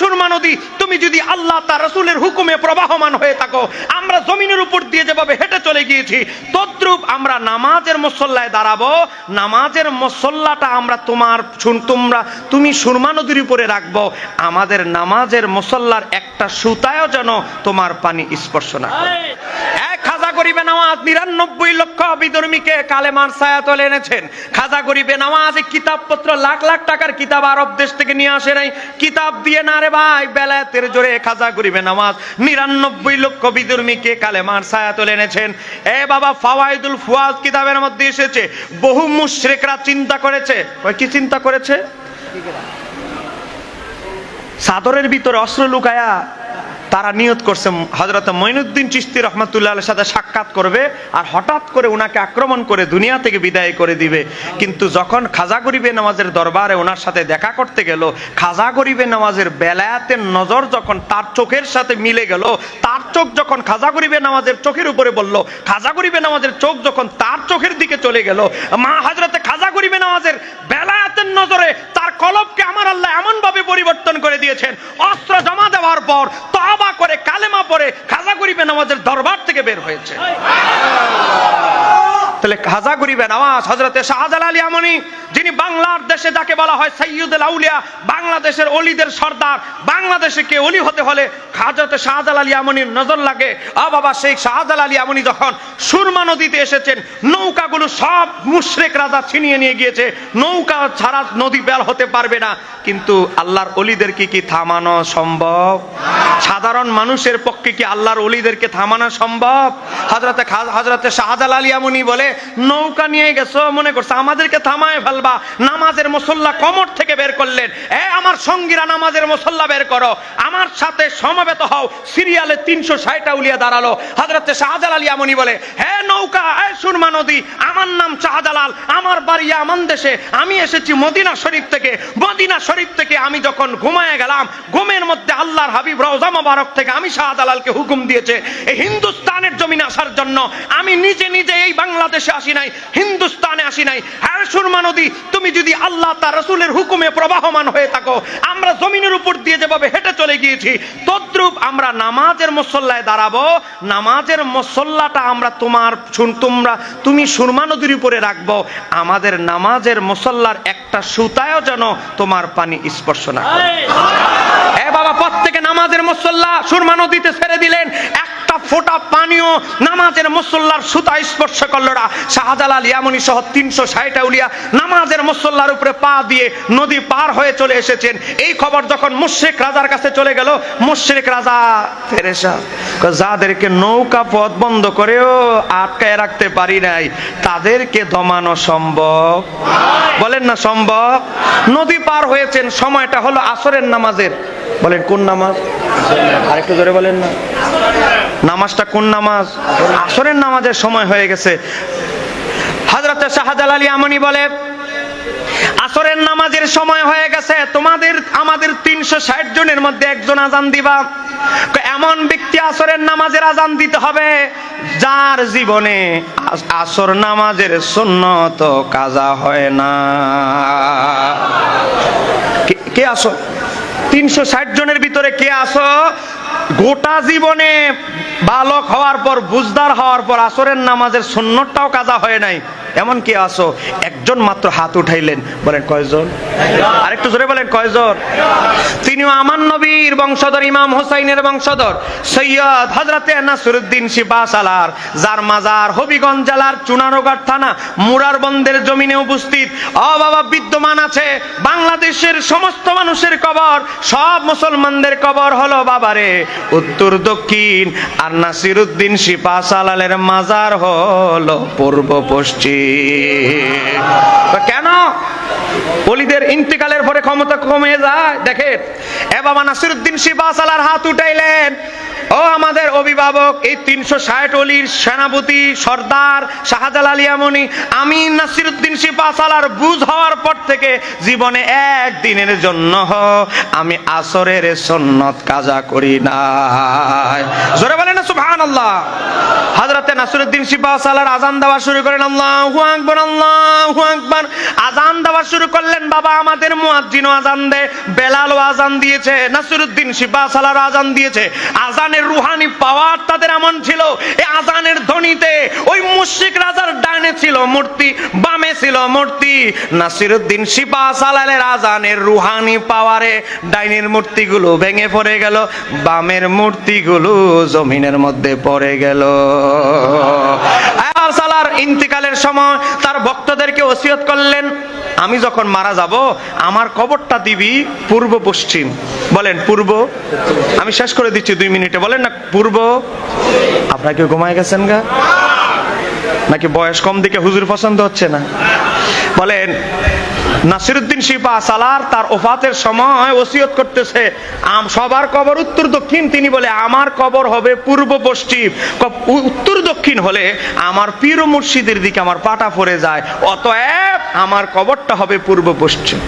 সুরমা নদী তুমি যদি আল্লাহ তার রসুলের হুকুমে প্রবাহমান হয়ে থাকো, আমরা জমিনের উপর দিয়ে যেভাবে হেঁটে চলে গিয়েছি, তদ্রুপ আমরা নামাজের মসল্লায় দাঁড়াবো নামাজের মসল্লাটা আমরা তোমার তোমরা, তুমি সুরমা নদীর উপরে রাখব আমাদের নামাজের মসল্লার একটা সুতায়ও যেন তোমার পানি স্পর্শ না করে। গরিবে নামাজ নিরানব্বই লক্ষ বিধর্মীকে কালেমার ছায়া তোলে এনেছেন। খাজা গরিবে নামাজ কিতাবপত্র লাখ লাখ টাকার কিতাব আরব দেশ থেকে নিয়ে আসে নাই। কিতাব দিয়ে না রে ভাই জোরে খাজা গরিবে নামাজ নিরানব্বই লক্ষ বিধর্মীকে কালেমার এনেছেন। এ বাবা, ফাওয়াইদুল ফুয়াদ কিতাবের মধ্যে এসেছে। বহু মুশরিকরা চিন্তা করেছে। কি চিন্তা করেছে? সাদরের ভিতরে অস্ত্র লুকায়া তারা নিয়ত করছে হজরত মঈনুদ্দিন চিস্তি রহমতুল্লাহ সাথে সাক্ষাৎ করবে আর হঠাৎ করে ওনাকে আক্রমণ করে দুনিয়া থেকে বিদায় করে দিবে। কিন্তু যখন খাজা গরিবে নামাজের দরবারে ওনার সাথে দেখা করতে গেল, খাজা গরিবে নামাজের বেলায়াতের নজর যখন তার চোখের সাথে মিলে গেল, তার চোখ যখন খাজা গরিবে নামাজের চোখের উপরে বলল, খাজা গরিবে নামাজের চোখ যখন তার চোখের দিকে চলে গেল, মা হজরতে খাজা গরিবে নামাজের বেলায়াতের নজরে তার কলবকে আমার আল্লাহ এমন ভাবে পরিবর্তন করে দিয়েছেন, অস্ত্র জমা দেওয়ার পর তবা করে কালেমা পরে খাজা গরিবে নামাজের দরবার থেকে বের হয়েছে। তাহলে খাজা গরিবে নওয়াজ হজরতে শাহজালাল আলী আমনি, যিনি বাংলার দেশে যাকে বলা হয় সৈয়দুল আউলিয়া, বাংলাদেশের অলিদের সর্দার, বাংলাদেশে কে অলি হতে হলে হাজরতে শাহজালাল আলী আমনির নজর লাগে। আ বাবা শেখ শাহজালাল আলী আমনি যখন সুরমা নদীতে এসেছেন, নৌকাগুলো সব মুশরেক রাজা ছিনিয়ে নিয়ে গিয়েছে। নৌকা ছাড়া নদী বের হতে পারবে না। কিন্তু আল্লাহর অলিদের কি কি থামানো সম্ভব? সাধারণ মানুষের পক্ষে কি আল্লাহর অলিদেরকে থামানো সম্ভব? হজরতে হজরতে শাহজালাল আলী আমনি বলে নৌকা নিয়ে গেছো, মনে করছে আমাদেরকে থামায় ফেলবা, নামাজের মুসল্লা কমর থেকে বের করলেন। এ আমার সঙ্গীরা নামাজের মুসল্লা বের করো, আমার সাথে সমবেত হও, সিরিয়ালে তিনশো ষাটটা উলিয়া দাঁড়াল। হজরতে শাহজালাল আলী আমনি বলে, হে নৌকা, এ সুরমা নদী, আমার নাম শাহজালাল, আমার বাড়ি আমান দেশে, আমি এসেছি মদিনা শরীফ থেকে। মদিনা শরীফ থেকে আমি যখন ঘুমায় গেলাম, ঘুমের মধ্যে আল্লাহর হাবিব রওজা মোবারক থেকে আমি শাহজালালকে হুকুম দিয়েছে এই হিন্দুস্তানের জমিনে আসার জন্য আমি নিজে নিজে এই বাংলাদেশে আসি নাই হিন্দুস্তানে আসি নাই। হ্যাঁ সুরমা নদী তুমি যদি আল্লাহ তার রসুলের হুকুমে প্রবাহমান হয়ে থাকো আমরা জমিনের উপর দিয়ে যেভাবে হেঁটে চলে গিয়েছি তদ্রুপ আমরা নামাজের মুসল্লায় দাঁড়াবো। নামাজের মুসল্লাটা আমরা তোমার তোমরা তুমি সুরমা নদীর উপরে রাখব। আমাদের নামাজের মুসল্লার একটা সুতায়ও যেন তোমার পানি স্পর্শ না এ বাবা প্রত্যেকে নামাজের মুসল্লা সুরমা নদীতে ছেড়ে একটা পানিও নামাজের মুসল্লার সুতা স্পর্শ করল না শাহজালাল ইয়ামনি সহ তিনশো ষাটটা উলিয়া নামাজের মুসল্লার উপরে পা দিয়ে নদী পার হয়ে চলে এসেছেন। এই খবর যখন মুশ্রিক রাজার কাছে চলে গেল মুশ্রিক রাজা কয়, যাদেরকে নৌকা পথ বন্ধ করেও আটকায় রাখতে পারি নাই তাদেরকে দমানো সম্ভব? বলেন না সম্ভব। নদী পার হয়েছেন সময়টা হলো আসরের নামাজের। বলেন কোন নামাজ? আরেকটু জোরে বলেন না। নামাজটা কোন নামাজ? আসরের নামাজের সময় হয়ে গেছে। হাজরতে শাহজালাল আলী আমনি বলে, আসরের নামাজের সময় হয়ে গেছে, তোমাদের, আমাদের তিনশো ষাট জনের মধ্যে একজন আজান দিবা। এমন ব্যক্তি আসরের নামাজের আজান দিতে হবে, যার জীবনে আসর নামাজের সুন্নত কাজা হয় না। কে আসো? তিনশো ষাট জনের ভিতরে কে আসো? গোটা জীবনে বালক হওয়ার পর বুজদার হওয়ার পর আসরের নামাজের সুন্নতটাও কাজা হয় নাই। এমন কে আসো, একজন মাত্র হাত উঠাইলেন, বলেন কয়জন? আরেকটু জোরে বলেন কয়জন? তিনিও আমার নবীর বংশধর, ইমাম হোসাইনের বংশধর, সৈয়দ হজরতে নাসরুদ্দিন শিবা সালার, যার মাজার হবিগঞ্জ জেলার চুনারোগার থানা মুরারবন্দের জমিনে উপস্থিত। অ বাবা, বিদ্যমান আছে, বাংলাদেশের সমস্ত মানুষের কবর, সব মুসলমানদের কবর হলো বাবারে। উত্তর, দক্ষিণ, আর নাসিরুদ্দিন শিপা সালালের মাজার হলো পূর্ব, পশ্চিম। কেন? অলিদের ইন্তেকালের পরে ক্ষমতা কমে যায়। দেখেন এ বাবা নাসিরুদ্দিন শিবাস হাত উঠাইলেন। ও আমাদের অভিভাবক, এই তিনশো ষাট অলির সেনাপতি সর্দার শাহজালাল ইয়ামনি, আমি নাসিরুদ্দিন শিপা সালার বুঝ হওয়ার পর থেকে জীবনে একদিনের জন্য আমি আসরের সন্নত কাজা করি না জোরে বলেন না সুবহান আল্লাহ হাজরাতে নাসিরুদ্দিন শিপা সালার আজান দেওয়া শুরু করেন, আল্লাহু আকবার আল্লাহু আকবার। আজান দেওয়া শুরু করলেন, বাবা আমাদের মুয়াজ্জিনও আজান দেয়, বেলালও আজান দিয়েছে, নাসিরুদ্দিন সালার আজান দিয়েছে। আজানের রুহানি পাওয়ার তাদের এমন ছিল। এই আজানের ধ্বনিতে ওই মুশরিক রাজার ডানে ছিল মূর্তি, বামে ছিল মূর্তি। নাসিরুদ্দিন শিবা সালালের আজানের রুহানি পাওয়ারে ডাইনের মূর্তিগুলো ভেঙে পড়ে গেল, বামের মূর্তিগুলো জমিনের মধ্যে পড়ে গেল। সালার ইন্তিকালের সময় তার ভক্তদেরকে ওসিয়ত করলেন আমি যখন মারা যাব, আমার কবরটা দিবি পূর্ব পশ্চিম। বলেন, পূর্ব। আমি শেষ করে দিচ্ছি দুই মিনিটে। বলেন না, পূর্ব। আপনার কেউ ঘুমায় গেছেন গা? নাকি বয়স কম দিকে হুজুর পছন্দ হচ্ছে না? বলেন নাসিরুদ্দিন শিপা সালার তার ওফাতের সময় ওসিয়ত করতেছে, আম সবার কবর, উত্তর দক্ষিণ, তিনি বলে, আমার কবর হবে পূর্ব পশ্চিম। উত্তর দক্ষিণ হলে আমার পীর মুর্শিদের দিকে আমার পাটা পড়ে যায়, অতএব আমার কবরটা হবে পূর্ব পশ্চিম।